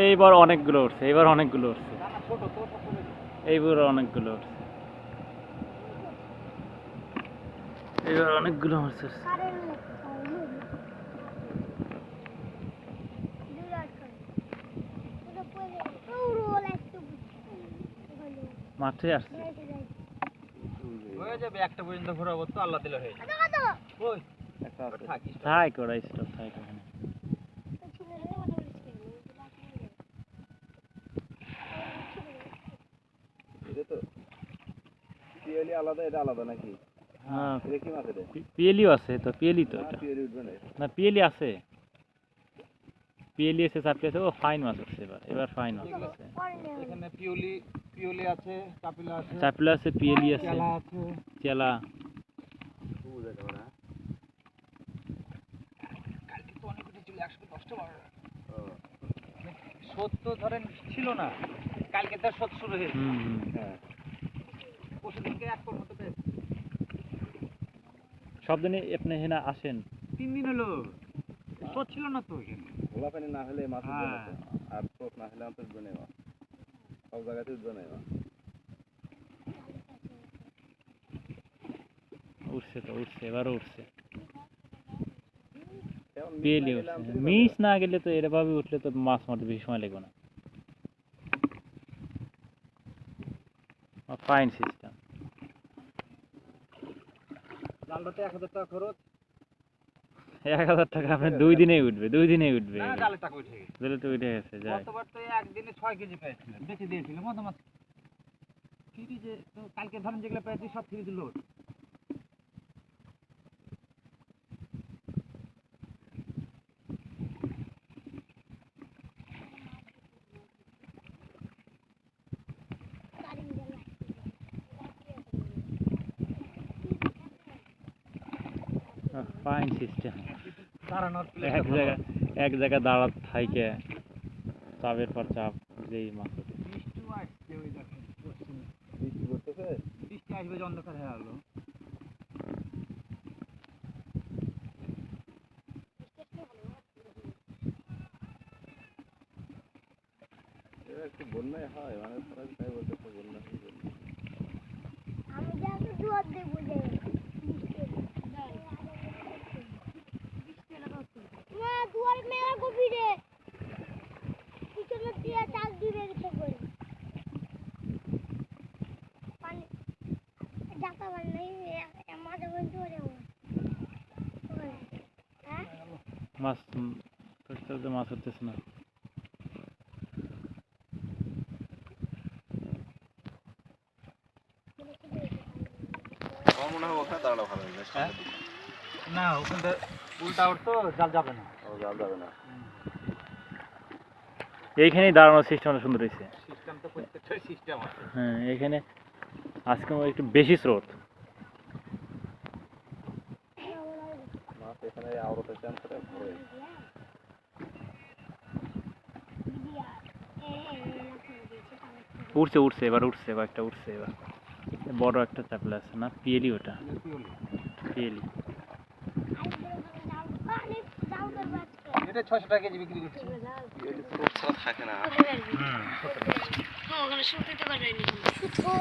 এইবার অনেকগুলো উঠছে এইবার অনেকগুলো উঠছে। এইবার অনেকগুলো উঠছে। এইবার অনেকগুলো উঠছে। মাঠে আসছে। হয়ে যাবে একটা পর্যন্ত ঘোরাবো তো আল্লাহ দিলে হয়ে যাবে। ওই। একটা আছে থাক ওরা স্টপ থাক ওখানে। এটা তো পিএলি আলাদা এটা আলাদা নাকি? হ্যাঁ। এটা কি মাছ এটা পিএলিও আছে তো পিএলি তো এটা। পিএলি উঠবে না না পিএলি আছে। পিএলি এসে চাপি আছে। ও ফাইন মাছ উঠছে এবার এবার ফাইন মাছ উঠছে এখানে পিওলি পিওলি আছে কাপিলা আছে চাপলা আছে পিএলি আছে। আছে। চেলা। শোধ তো ধরেন ছিল না। কালকে শোধ শুরু হয়েছে। হুম হুম। হ্যাঁ। পরশু দিনকে এক পর মতো সব দিনে আপনি এখানে আসেন। তিন দিন হলো। শোধ ছিল না তো এখানে ঘোলা পানি না হলে মাছ হ্যাঁ। আর না হলে মাছ সব জায়গাতে মাছ উঠছে তো উঠছে এবারও উঠছে। মিস না গেলে তো এরভাবে উঠলে তো মাছ মারতে বেশি সময় লাগবে না। ফাইন সিস্টেম জালটাতে এক হাজার টাকা খরচ? এক হাজার টাকা আপনি দুই দিনেই উঠবে দুই দিনেই উঠবে। টাকা উঠে গেছে। দিলে তো উঠে গেছে যাই। গতবার তো একদিনে ছয় কেজি মতো মাছ কালকে ধরেন যেগুলো পেয়েছি সব ফ্রিজ দিল ফাইন সিস্টেম এক জায়গায় এক জায়গায় দাঁড়াতে থাইকে চাপের পর চাপ যেই মাছ। বৃষ্টি বৃষ্টি আসবে অন্ধকার হয়ে গেলো একটু বন্যায় হয় মানে সবাই তাই বলতেছে বন্যা। আমি দুয়ার দেবো রে পিছনে দিয়ে চাল দিবে রেখে করে পানি পানি নেই মাঝে মাছ মাছ না। হ্যাঁ? না ওখানটা উল্টা উঠ তো জাল যাবে না। ও যাওয়া যাবে না। এইখানেই দাঁড়ানোর সিস্টেমটা সুন্দর হয়েছে সিস্টেম প্রত্যেকটাই সিস্টেম আছে হ্যাঁ এখানে আজকে একটু বেশি স্রোত উঠছে উঠছে এবার উঠছে কয়েকটা উঠছে এবার বড় একটা চাপলা আছে না পিএলি ওটা পিএলি এটা ছশো টাকা কেজি বিক্রি করছি। থাকে না। সুতো?